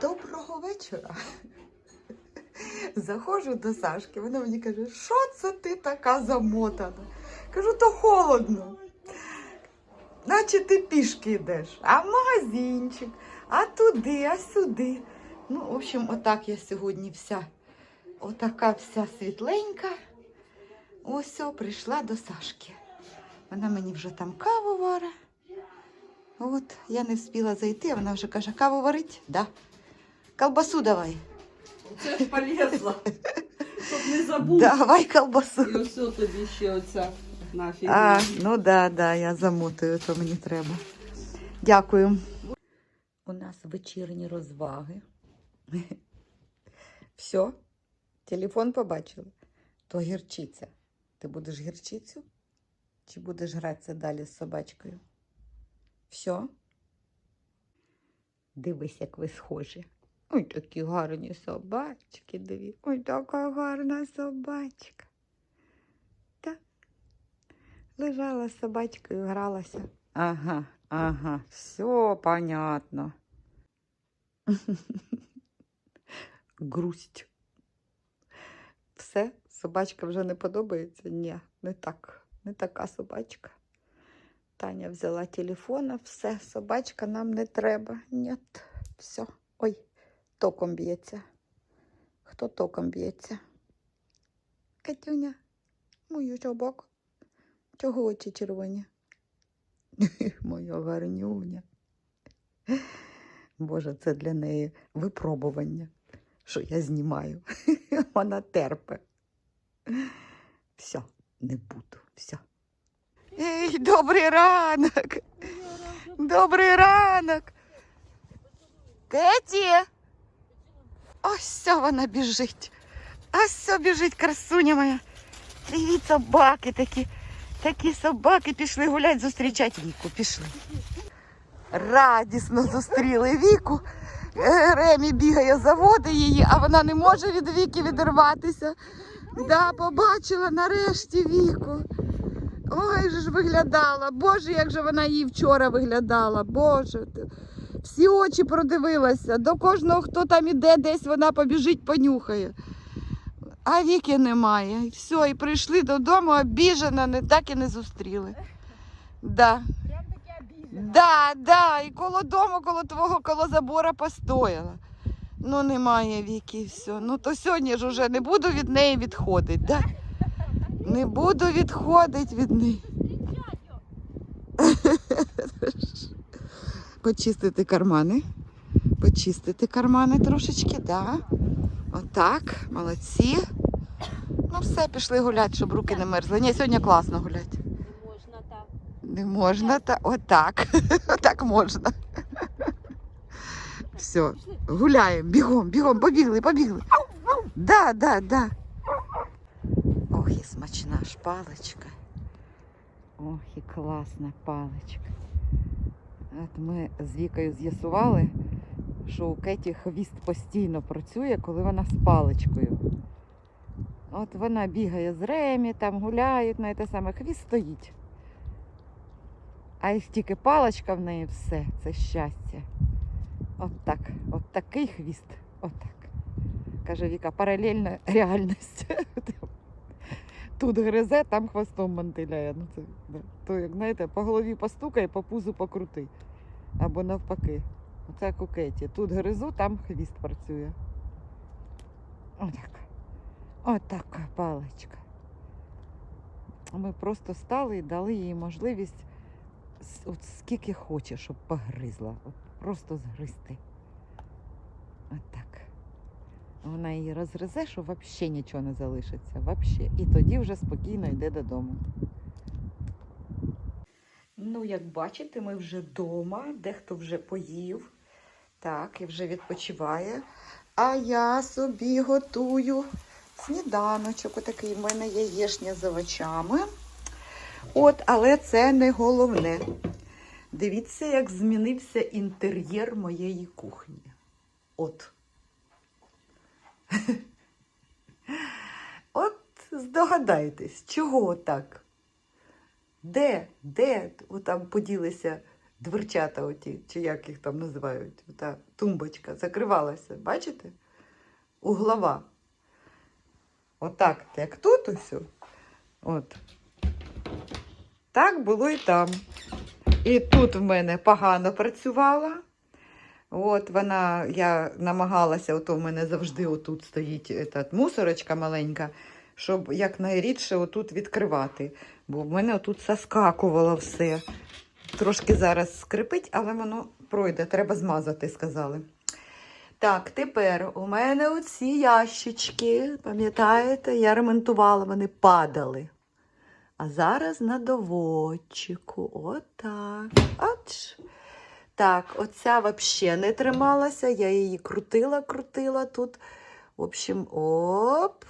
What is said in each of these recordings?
Доброго вечора. Заходжу до Сашки, вона мені каже, що це ти така замотана? Кажу, то холодно. Наче ти пішки йдеш, а в магазинчик, а туди, а сюди. Ну, в общем, отак я сьогодні вся, отака вся світленька. Ось прийшла до Сашки. Вона мені вже там каву варить. От, я не встигла зайти, а вона вже каже, каву варить? Да. Колбасу давай. Це ж полезла, щоб не забув. Давай колбасу. І ось тобі ще оця нафіг. А, ну да, да, я замотую, то мені треба. Дякую. У нас вечірні розваги. Все, телефон побачила. То гірчиця. Ти будеш гірчицю? Чи будеш гратися далі з собачкою? Все? Дивись, як ви схожі. Ой, такі гарні собачки, диві. Ой, така гарна собачка. Так. Лежала з собачкою, гралася. Ага, ага, все понятно. Грусть. Все, собачка вже не подобається? Ні, не так, не така собачка. Таня взяла телефона, все, собачка нам не треба. Ні, все. Ой, током б'ється. Хто током б'ється? Катюня, мою собаку. Чого очі червоні? Моя гарнюня. Боже, це для неї випробування, що я знімаю. Вона терпе. Все, не буду, все. Ей, добрий ранок! Добрий ранок! Кеті! Ось вона біжить. Ось біжить, красуня моя. Привіт, собаки такі. Такі собаки пішли гулять, зустрічати Віку. Пішли. Радісно зустріли Віку. Ремі бігає, заводить її, а вона не може від Віки відірватися. Да, побачила нарешті Віку. Ой, ж виглядала. Боже, як же вона її вчора виглядала. Боже. Всі очі продивилася. До кожного, хто там іде, десь вона побіжить, понюхає. А віки немає. І все, і прийшли додому, обіжена, не так і не зустріли. Да. Да, да, і коло дому, коло твого, коло забора постояла. Ну, немає віки, і все. Ну, то сьогодні ж уже не буду від неї відходити, да? Не буду відходити від неї. Почистити кармани. Почистити кармани трошечки, да. Отак, молодці. Ну все, пішли гуляти, щоб руки не мерзли. Ні, сьогодні класно гуляти. Можна так. Не можна, та отак. Отак можна. Все, гуляємо, бігом, бігом, побігли, побігли. Да, да, да. Ох, і смачна ж паличка. Ох, і класна паличка. От ми з Вікою з'ясували, що у Кеті хвіст постійно працює, коли вона з паличкою. От вона бігає з ремі, там гуляють, на те саме хвіст стоїть. А як тільки паличка в неї все, це щастя. От так, от такий хвіст. От так. Каже Віка, паралельна реальність. Тут гризе, там хвостом мантиляє. Ну, це, да. То, як знаєте, по голові постукає, по пузу покрути. Або навпаки. Оце як у Кеті. Тут гризу, там хвіст працює. Отак. Отака паличка. Ми просто стали і дали їй можливість от скільки хоче, щоб погризла. От просто згризти. Отак. Вона її розгризе, що взагалі нічого не залишиться. Вообще. І тоді вже спокійно йде додому. Ну, як бачите, ми вже вдома, дехто вже поїв. Так, і вже відпочиває. А я собі готую сніданочок. Отакий в мене яєшня з овочами. От, але це не головне. Дивіться, як змінився інтер'єр моєї кухні. От. От здогадайтесь, чого так? Де, де там поділися дверчата оті, чи як їх там називають, та тумбочка закривалася, бачите? Углова. Отак, як тут ось. От. Так було і там. І тут в мене погано працювала. От вона, я намагалася, ото в мене завжди отут стоїть етат, мусорочка маленька, щоб якнайрідше отут відкривати. Бо в мене отут заскакувало все. Трошки зараз скрипить, але воно пройде, треба змазати, сказали. Так, тепер у мене оці ящички, пам'ятаєте, я ремонтувала, вони падали. А зараз на доводчику. Отак. Ач. Так, оця взагалі не трималася, я її крутила, крутила тут. В общем, оп.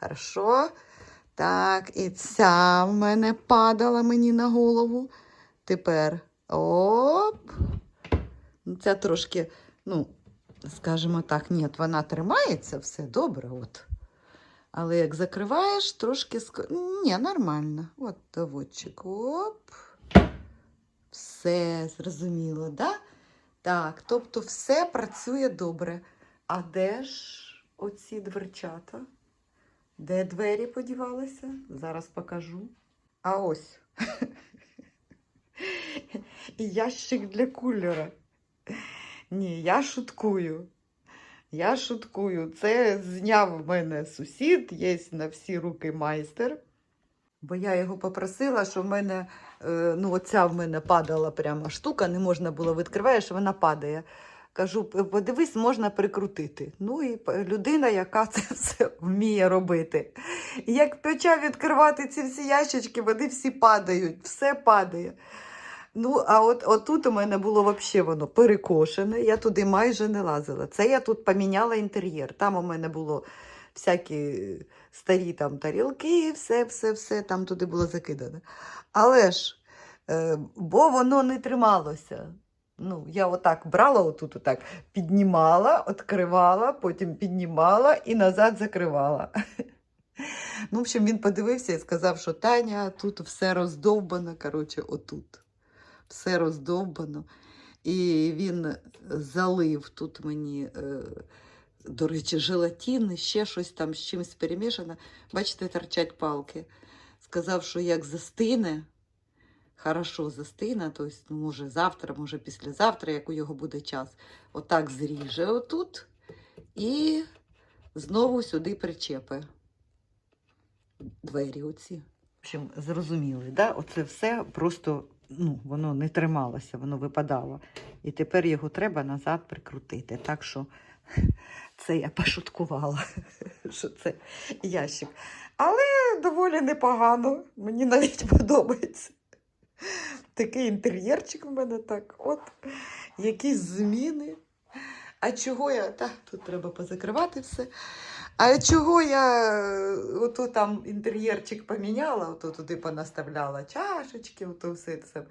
Хорошо. Так, і ця в мене падала мені на голову. Тепер оп. Ну, Ця трошки, ну, скажімо так, ні, вона тримається, все добре. от. Але як закриваєш, трошки ск... Ні, нормально. От доводчик. Оп. Все зрозуміло, да? Так, тобто все працює добре. А де ж оці дверчата? Де двері подівалися? Зараз покажу. А ось. Ящик для кулера. Ні, я шуткую. Я шуткую. Це зняв в мене сусід, є на всі руки майстер. Бо я його попросила, що в мене, е, ну, оця в мене падала прямо штука, не можна було відкриваєш, вона падає. Кажу, подивись, можна прикрутити. Ну і людина, яка це все вміє робити. Як почав відкривати ці всі ящички, вони всі падають, все падає. Ну, а от отут у мене було взагалі воно перекошене, я туди майже не лазила. Це я тут поміняла інтер'єр. Там у мене було всякі старі там тарілки, все, все, все там туди було закидано. Але ж, е, бо воно не трималося. Ну, я отак брала, отут отак, піднімала, відкривала, потім піднімала і назад закривала. Ну, в общем, він подивився і сказав, що Таня, тут все роздовбано, коротше, отут. Все роздовбано. І він залив тут мені, е, до речі, желатин, ще щось там з чимось перемішано. Бачите, торчать палки. Сказав, що як застине, хорошо застине, тобто, ну, може, завтра, може, післязавтра, як у його буде час, отак зріже отут і знову сюди причепи. Двері оці. В общем, зрозуміли, да? Оце все просто ну, воно не трималося, воно випадало. І тепер його треба назад прикрутити. Так що це я пошуткувала, що це ящик. Але доволі непогано. Мені навіть подобається. Такий інтер'єрчик в мене так. От якісь зміни. А чого я. Та, тут треба позакривати все. А чого я е, ото там інтер'єрчик поміняла, ото туди понаставляла чашечки, ото все це.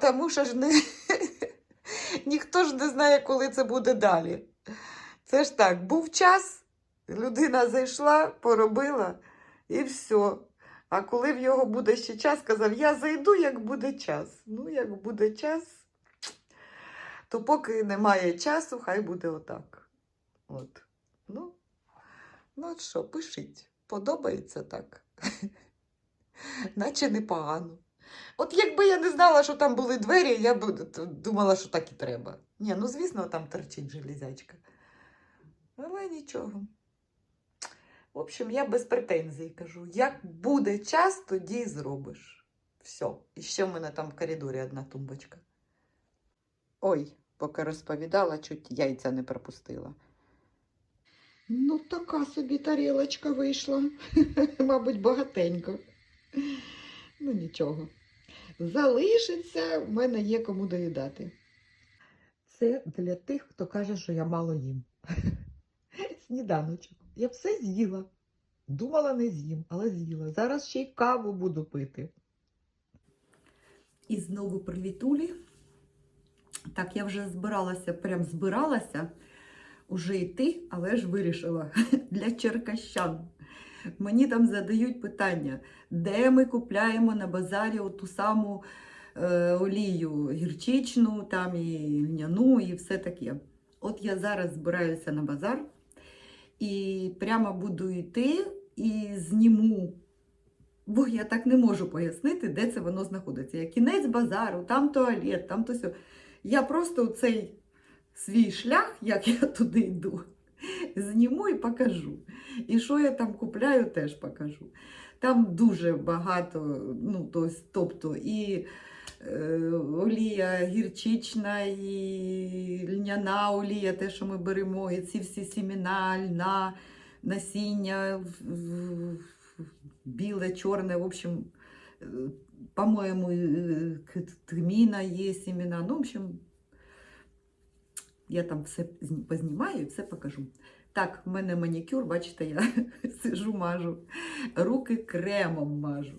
Тому що ж не... ніхто ж не знає, коли це буде далі. Це ж так, був час, людина зайшла, поробила і все. А коли в його буде ще час, сказав, я зайду, як буде час. Ну, як буде час, то поки немає часу, хай буде отак. От. Ну, ну от що, пишіть. Подобається так. Наче непогано. От якби я не знала, що там були двері, я б думала, що так і треба. Ні, ну звісно, там торчить железячка. Але нічого. В общем, я без претензій кажу. Як буде час, тоді й зробиш. Все. І ще в мене там в коридорі одна тумбочка. Ой, поки розповідала, чуть яйця не пропустила. Ну, така собі тарілочка вийшла. Мабуть, багатенько. Ну, нічого. Залишиться, в мене є кому доїдати. Це для тих, хто каже, що я мало їм. Сніданочок. Я все з'їла. Думала, не з'їм, але з'їла. Зараз ще й каву буду пити. І знову привітулі. Так, я вже збиралася, прям збиралася уже йти, але ж вирішила для черкащан. Мені там задають питання, де ми купляємо на базарі ту саму е, олію гірчичну, там і льняну, і все таке. От я зараз збираюся на базар і прямо буду йти і зніму. Бо я так не можу пояснити, де це воно знаходиться. Я кінець базару, там туалет, там то все. Я просто цей свій шлях, як я туди йду, зніму і покажу. І що я там купляю, теж покажу. Там дуже багато, ну, то тобто і олія гірчична, і льняна олія, те, що ми беремо, і ці всі сімена, льна, насіння, біле, чорне, в общем, е, по-моєму, е, тміна є сімена. Ну, в общем, я там все познімаю і все покажу. Так, в мене манікюр, бачите, я сижу, мажу, руки кремом мажу,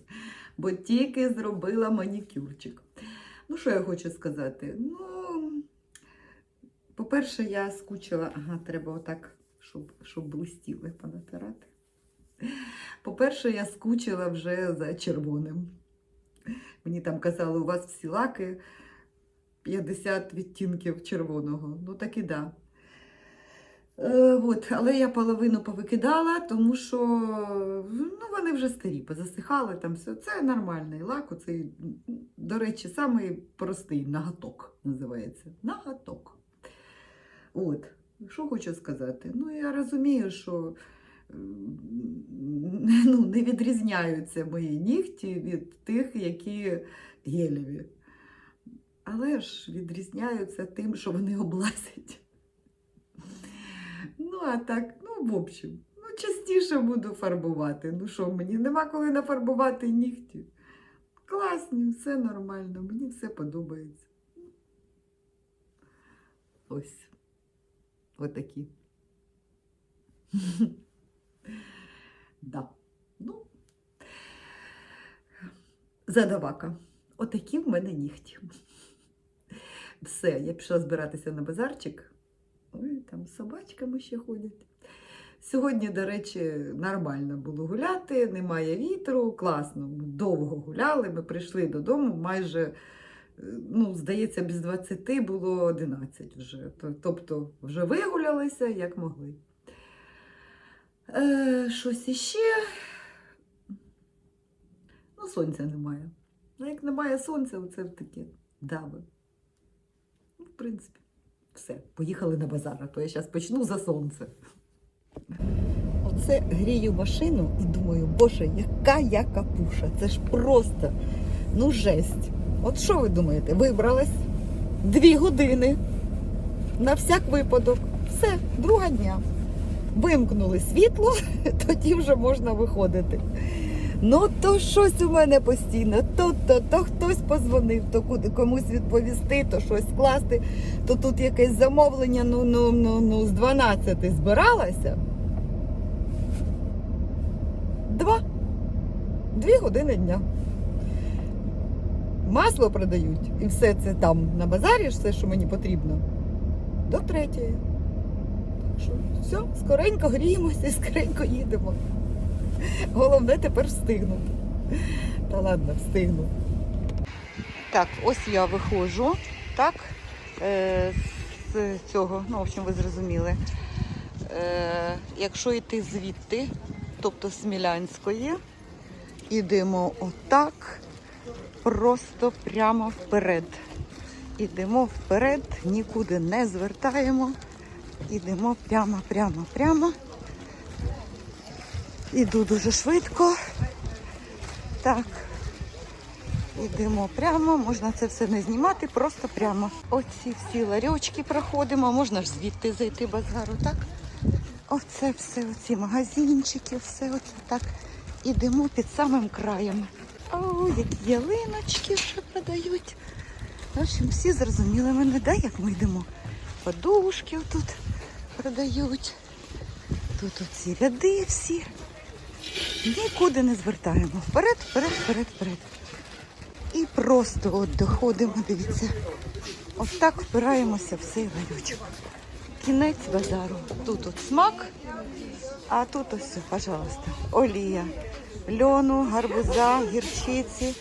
бо тільки зробила манікюрчик. Ну, що я хочу сказати? Ну, по-перше, я скучила, ага, треба отак, щоб, щоб блистіли понатирати. По-перше, я скучила вже за червоним. Мені там казали, у вас всі лаки 50 відтінків червоного. Ну так і да. Е, от, але я половину повикидала, тому що ну, вони вже старі, позасихали там все. Це нормальний лак. Оцей, до речі, самий простий наготок називається. Наготок. От. Що хочу сказати? Ну, я розумію, що ну, не відрізняються мої нігті від тих, які гелеві. Але ж відрізняються тим, що вони облазять. Ну, а так, ну, в общем, ну, частіше буду фарбувати. Ну що, мені нема коли нафарбувати нігті. Класні, все нормально, мені все подобається. Ось. Отакі. Да. Ну, задавака. Отакі в мене нігті. Все, я пішла збиратися на базарчик. Ой, там з собачками ще ходять. Сьогодні, до речі, нормально було гуляти, немає вітру, класно. Ми довго гуляли. Ми прийшли додому майже, е, ну, здається, без 20 було 11 вже. Тобто вже вигулялися, як могли. Е, щось іще. Ну, сонця немає. Ну, як немає сонця, оце таке дави. Ну, в принципі, все. Поїхали на базар, а то я зараз почну за сонце. Оце грію машину і думаю, боже, яка я капуша. Це ж просто, ну, жесть. От що ви думаєте? Вибралась дві години на всяк випадок. Все, друга дня. Вимкнули світло, тоді вже можна виходити. Ну, то щось у мене постійно, то, то, то хтось позвонив, то куди комусь відповісти, то щось скласти, то тут якесь замовлення, ну, ну, ну, ну, з 12 збиралася. Два. Дві години дня. Масло продають і все це там на базарі, все, що мені потрібно, до третьої. Так що все, скоренько гріємося і скоренько їдемо. Головне тепер встигнути. Та ладно, встигну. Так, ось я виходжу, так, е, з цього, ну, в общем, ви зрозуміли. Е, якщо йти звідти, тобто з Смілянської, ідемо отак, просто прямо вперед. Ідемо вперед, нікуди не звертаємо. Ідемо прямо, прямо, прямо. Іду дуже швидко. Так. Ідемо прямо, можна це все не знімати, просто прямо. Оці всі ларьочки проходимо, можна ж звідти зайти базару, так? Оце все, оці магазинчики, все оце так. Ідемо під самим краєм. О, які ялиночки вже продають. В общем, всі зрозуміли мене, да, як ми йдемо. Подушки тут продають. Тут оці ряди всі. Нікуди не звертаємо. Вперед, вперед, вперед, вперед. І просто от доходимо, дивіться. Ось так впираємося в цей ларючок. Кінець базару. Тут от смак, а тут ось, пожалуйста, олія. Льону, гарбуза, гірчиці,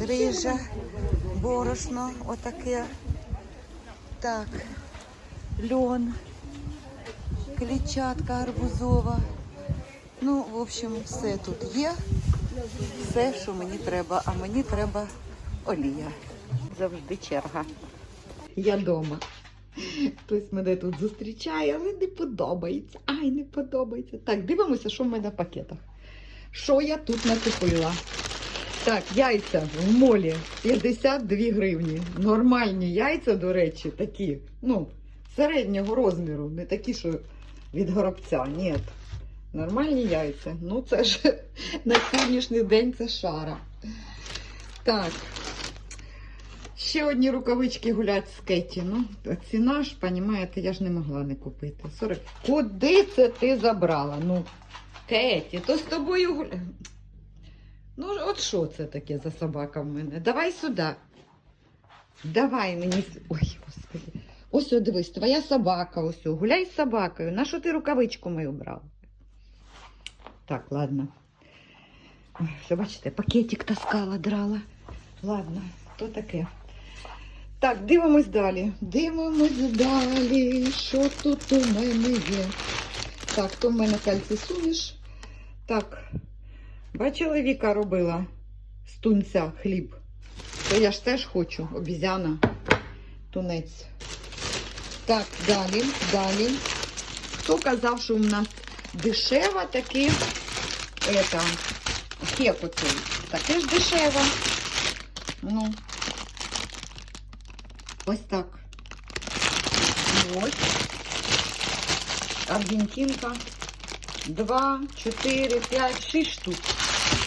рижа, борошно отаке. Так, льон, клітчатка арбузова. Ну, в общем, все тут є. Все, що мені треба, а мені треба олія. Завжди черга. Я вдома. Хтось мене тут зустрічає, але не подобається. Ай, не подобається. Так, дивимося, що в мене в пакетах. Що я тут накупила? Так, яйця в молі 52 гривні. Нормальні яйця, до речі, такі, ну, середнього розміру, не такі, що від горобця. Ні. Нормальні яйця. Ну, це ж на сьогоднішній день це шара. Так. Ще одні рукавички гулять з Кеті. Ну, ціна ж, понімаєте, я ж не могла не купити. 40. Куди це ти забрала? Ну, Кеті, то з тобою гуляє. Ну, от що це таке за собака в мене? Давай сюди. Давай мені. Ой, господи. Ось, дивись, твоя собака, ось. Гуляй з собакою. На що ти рукавичку мою брав? Так, ладно. Все, бачите, пакетик таскала, драла. Ладно, то таке. Так, дивимось далі. Дивимось далі. Що тут у мене є? Так, то в мене кальцій суміш. Так, бачили, Віка робила з тунця хліб. То я ж теж хочу, обізяна, тунець. Так, далі, далі. Хто казав, що у нас дешева таки это, хек оцей. Таке ж дешево. Ну, ось так. Ось. Аргентинка. Два, чотири, п'ять, шість штук.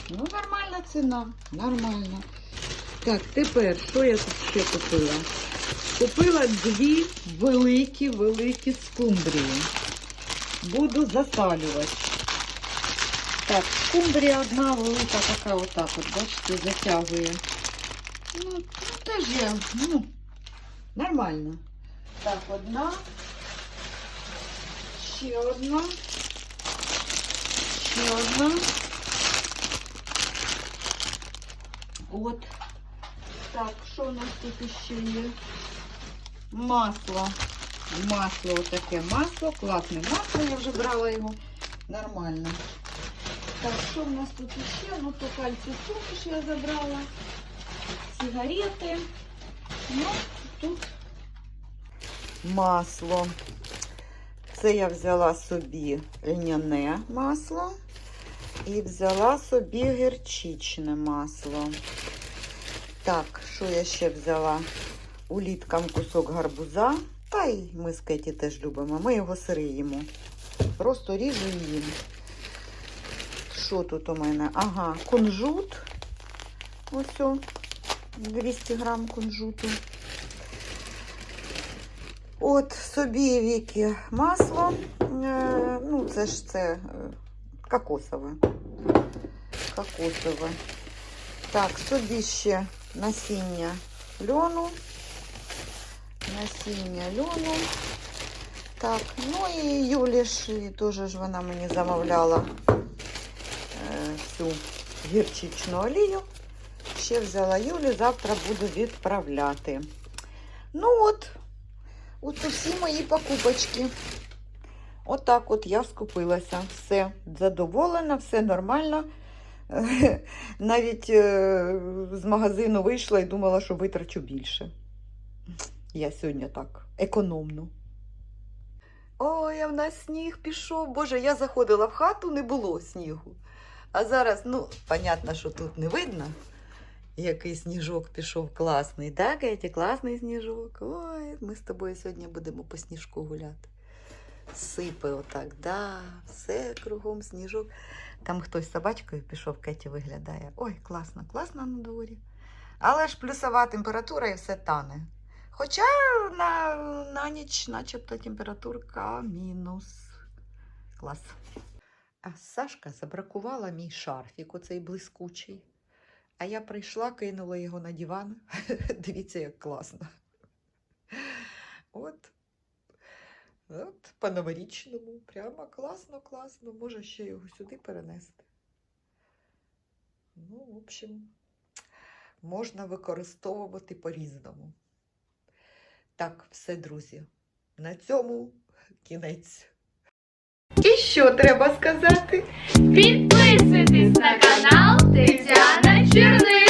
Ну, нормальна ціна. Нормально. Так, тепер, що я тут ще купила? Купила дві великі-великі скумбрії. Буду засалювати. Так, скумбрія одна велика така отак от, бачите, затягує. Ну, ну теж є, ну, нормально. Так, одна. Ще одна. Ще одна. От. Так, що у нас тут ще є? Масло. Масло отаке масло. Класне масло, я вже брала його. Нормально. Так, що в нас тут ще? Ну, то кальцій суміш я забрала. Сигарети. Ну, тут масло. Це я взяла собі льняне масло і взяла собі гірчичне масло. Так, що я ще взяла? Уліткам кусок гарбуза. Та й ми з Кеті теж любимо. Ми його сири. Просто ріжу їм. Що тут у мене? Ага, кунжут. Ось о, 200 грам кунжуту. От собі віки масло. Е, ну, це ж це е, кокосове. Кокосове. Так, собі ще насіння льону. Насіння льону. Так, ну і Юлі ж і теж вона мені замовляла е, цю гірчичну олію. Ще взяла Юлі, завтра буду відправляти. Ну от, от усі мої покупочки. Отак от я скупилася. Все задоволена, все нормально. Навіть е, з магазину вийшла і думала, що витрачу більше. Я сьогодні так економно. Ой, а в нас сніг пішов. Боже, я заходила в хату, не було снігу. А зараз, ну, понятно, що тут не видно, який сніжок пішов класний. Так, Кеті, класний сніжок. Ой, ми з тобою сьогодні будемо по сніжку гуляти. Сипе отак, да, все кругом сніжок. Там хтось з собачкою пішов, Кеті виглядає. Ой, класно, класно на дворі. Але ж плюсова температура і все тане. Хоча на, на ніч, начебто, температурка мінус. Клас. А Сашка забракувала мій шарфік, оцей блискучий. А я прийшла, кинула його на диван. Дивіться, як класно. От. От, по-новорічному. Прямо класно, класно. Може ще його сюди перенести. Ну, в общем, можна використовувати по-різному. Так, все, друзі, на цьому кінець. І що треба сказати? Підписуйтесь на канал Тетяна Черни.